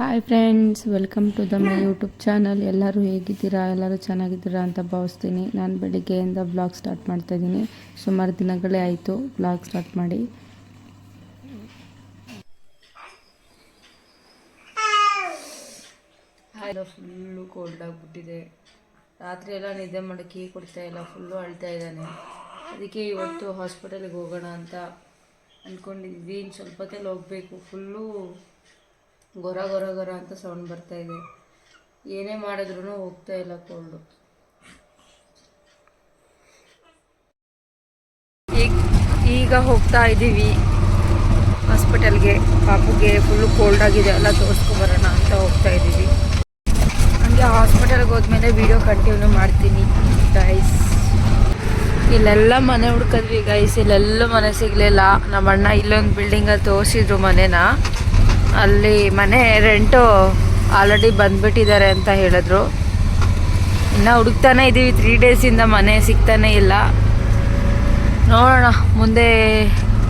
Hi friends welcome to the my YouTube channel ಎಲ್ಲರೂ ಹೇಗಿದ್ದೀರಾ? ಎಲ್ಲರೂ ಚೆನ್ನಾಗಿದ್ದೀರಾ ಅಂತ ಭಾವಿಸ್ತೀನಿ. ನಾನು ಬೆಳಿಗ್ಗೆಯಿಂದ ಬ್ಲಾಗ್ ಸ್ಟಾರ್ಟ್ ಮಾಡ್ತಾಯಿದ್ದೀನಿ ಸುಮಾರು ದಿನಗಳೇ ಆಯಿತು ಬ್ಲಾಗ್ ಸ್ಟಾರ್ಟ್ ಮಾಡಿ. ಎಲ್ಲ ಫುಲ್ಲು ಕೋಲ್ಡ್ ಆಗಿಬಿಟ್ಟಿದೆ. ರಾತ್ರಿ ಎಲ್ಲ ನಿದ್ದೆ ಮಾಡೋಕ್ಕೆ ಕೊಡ್ತಾ ಇಲ್ಲ ಫುಲ್ಲು ಅಳ್ತಾ ಇದ್ದಾನೆ. ಅದಕ್ಕೆ ಇವತ್ತು ಹಾಸ್ಪಿಟಲ್ಗೆ ಹೋಗೋಣ ಅಂತ ಅಂದ್ಕೊಂಡಿದ್ವಿ ಇನ್ನು ಸ್ವಲ್ಪ ಹೊತ್ತಲ್ಲಿ ಹೋಗಬೇಕು. ಫುಲ್ಲು ಗೊರ ಗೊರ ಗೊರ ಅಂತ ಸೌಂಡ್ ಬರ್ತಾ ಇದೆ. ಏನೇ ಮಾಡಿದ್ರೂ ಹೋಗ್ತಾ ಇಲ್ಲ ಕೋಲ್ಡು ಈಗ ಹೋಗ್ತಾ ಇದ್ದೀವಿ. ಹಾಸ್ಪಿಟಲ್ಗೆ ಪಾಪುಗೆ ಫುಲ್ಲು ಕೋಲ್ಡ್ ಆಗಿದೆ. ಎಲ್ಲ ತೋರಿಸ್ಕೊಬರೋಣ ಅಂತ ಹೋಗ್ತಾ ಇದ್ದೀವಿ. ಹಂಗೆ ಹಾಸ್ಪಿಟಲ್ಗೆ ಹೋದ್ಮೇಲೆ ವಿಡಿಯೋ ಕಂಟಿನ್ಯೂ ಮಾಡ್ತೀನಿ ಗೈಸ್ ಇಲ್ಲೆಲ್ಲ ಮನೆ ಹುಡ್ಕದ್ವಿ ಗೈಸ್ ಇಲ್ಲೆಲ್ಲ ಮನೆ ಸಿಗಲಿಲ್ಲ. ನಮ್ಮ ಅಣ್ಣ ಇಲ್ಲೊಂದು ಬಿಲ್ಡಿಂಗಲ್ಲಿ ತೋರಿಸಿದ್ರು ಮನೆನ. ಅಲ್ಲಿ ಮನೆ ರೆಂಟು ಆಲ್ರೆಡಿ ಬಂದ್ಬಿಟ್ಟಿದ್ದಾರೆ ಅಂತ ಹೇಳಿದ್ರು. ಇನ್ನು ಹುಡುಕ್ತಾನೆ ಇದ್ದೀವಿ ತ್ರೀ ಡೇಸಿಂದ ಮನೆ ಸಿಗ್ತಾನೆ ಇಲ್ಲ. ನೋಡೋಣ, ಮುಂದೆ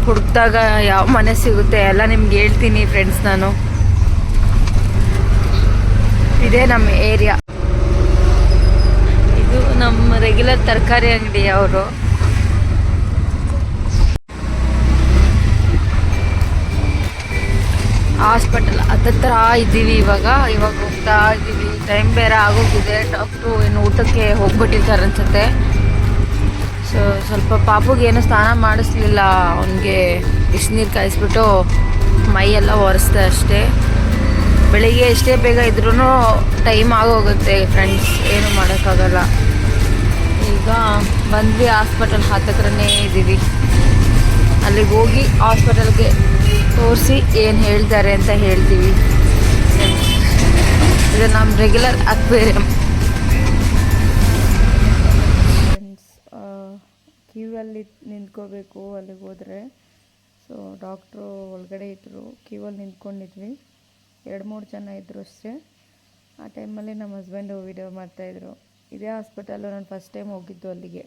ಹುಡುಕ್ದಾಗ ಯಾವ ಮನೆ ಸಿಗುತ್ತೆ, ಎಲ್ಲ ನಿಮ್ಗೆ ಹೇಳ್ತೀನಿ ಫ್ರೆಂಡ್ಸ್ ನಾನು. ಇದೇ ನಮ್ಮ ಏರಿಯಾ ಇದು ನಮ್ಮ ರೆಗ್ಯುಲರ್ ತರಕಾರಿ ಅಂಗಡಿ ಅವರು ಹತ್ತತ್ರ ಇದ್ದೀವಿ ಇವಾಗ. ಇವಾಗ ಹೋಗ್ತಾ ಇದ್ದೀವಿ. ಟೈಮ್ ಬೇರೆ ಆಗೋಗಿದೆ. ಡಾಕ್ಟ್ರು ಏನು ಊಟಕ್ಕೆ ಹೋಗ್ಬಿಟ್ಟಿದ್ದಾರೆ ಅನ್ಸುತ್ತೆ. ಸೊ ಸ್ವಲ್ಪ ಪಾಪುಗೆ ಏನು ಸ್ನಾನ ಮಾಡಿಸ್ಲಿಲ್ಲ. ಅವನಿಗೆ ಬಿಸಿನೀರು ಕಾಯಿಸ್ಬಿಟ್ಟು ಮೈಯೆಲ್ಲ ಒರೆಸ್ದೆ ಅಷ್ಟೇ. ಬೆಳಿಗ್ಗೆ ಎಷ್ಟೇ ಬೇಗ ಇದ್ರೂ ಟೈಮ್ ಆಗೋಗುತ್ತೆ ಫ್ರೆಂಡ್ಸ್ ಏನು ಮಾಡೋಕ್ಕಾಗಲ್ಲ. ಈಗ ಬಂದ್ವಿ ಹಾಸ್ಪಿಟಲ್ ಹತ್ತತ್ರನೇ ಇದ್ದೀವಿ. ಅಲ್ಲಿಗೆ ಹೋಗಿ ಹಾಸ್ಪಿಟಲ್ಗೆ ತೋರಿಸಿ ಏನು ಹೇಳ್ತಾರೆ ಅಂತ ಹೇಳ್ತೀವಿ. ಇದು ನಮ್ಮ ರೆಗ್ಯುಲರ್ ಅಕ್ವೇರಿಯಂ. ಕ್ಯೂ ಕ್ಯೂವಲ್ಲಿ ನಿಂತ್ಕೋಬೇಕು ಅಲ್ಲಿಗೆ ಹೋದರೆ. ಸೊ ಡಾಕ್ಟ್ರು ಒಳಗಡೆ ಇದ್ದರು ಕ್ಯೂವಲ್ಲಿ ನಿಂತ್ಕೊಂಡಿದ್ವಿ. ಎರಡು ಮೂರು ಜನ ಇದ್ದರು ಅಷ್ಟೇ. ಆ ಟೈಮಲ್ಲಿ ನಮ್ಮ ಹಸ್ಬೆಂಡು ವಿಡಿಯೋ ಮಾಡ್ತಾಯಿದ್ರು ಇದೇ ಹಾಸ್ಪಿಟಲ್ಲು ನಾನು ಫಸ್ಟ್ ಟೈಮ್ ಹೋಗಿದ್ದು ಅಲ್ಲಿಗೆ.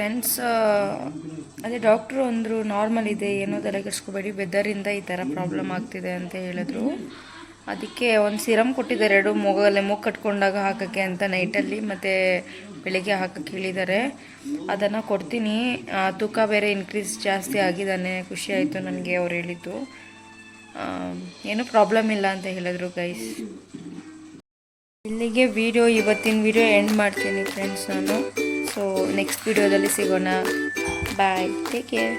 ಫ್ರೆಂಡ್ಸ್ ಅದೇ ಡಾಕ್ಟ್ರು ಅಂದರು ನಾರ್ಮಲ್ ಇದೆ, ಏನೋ ತಲೆ ಕೆಡಿಸ್ಕೋಬೇಡಿ ವೆದರಿಂದ ಈ ಥರ ಪ್ರಾಬ್ಲಮ್ ಆಗ್ತಿದೆ ಅಂತ ಹೇಳಿದ್ರು. ಅದಕ್ಕೆ ಒಂದು ಸಿರಮ್ ಕೊಟ್ಟಿದ್ದಾರೆ, ಎರಡು ಮೂಗಲ್ಲೇ ಮೂಗು ಕಟ್ಕೊಂಡಾಗ ಹಾಕೋಕ್ಕೆ ಅಂತ ನೈಟಲ್ಲಿ ಮತ್ತು ಬೆಳಿಗ್ಗೆ ಹಾಕಕ್ಕೆ ಹೇಳಿದ್ದಾರೆ. ಅದನ್ನು ಕೊಡ್ತೀನಿ. ತೂಕ ಬೇರೆ ಇನ್ಕ್ರೀಸ್ ಜಾಸ್ತಿ ಆಗಿದ್ದಾನೆ, ಖುಷಿ ಆಯಿತು ನನಗೆ ಅವ್ರು ಹೇಳಿದ್ದು. ಏನೂ ಪ್ರಾಬ್ಲಮ್ ಇಲ್ಲ ಅಂತ ಹೇಳಿದ್ರು ಗೈಸ್ ಇಲ್ಲಿಗೆ ವಿಡಿಯೋ ಇವತ್ತಿನ ವಿಡಿಯೋ ಎಂಡ್ ಮಾಡ್ತೀನಿ ಫ್ರೆಂಡ್ಸ್ ನಾನು. ಸೊ ನೆಕ್ಸ್ಟ್ ವಿಡಿಯೋದಲ್ಲಿ ಸಿಗೋಣ. Bye take care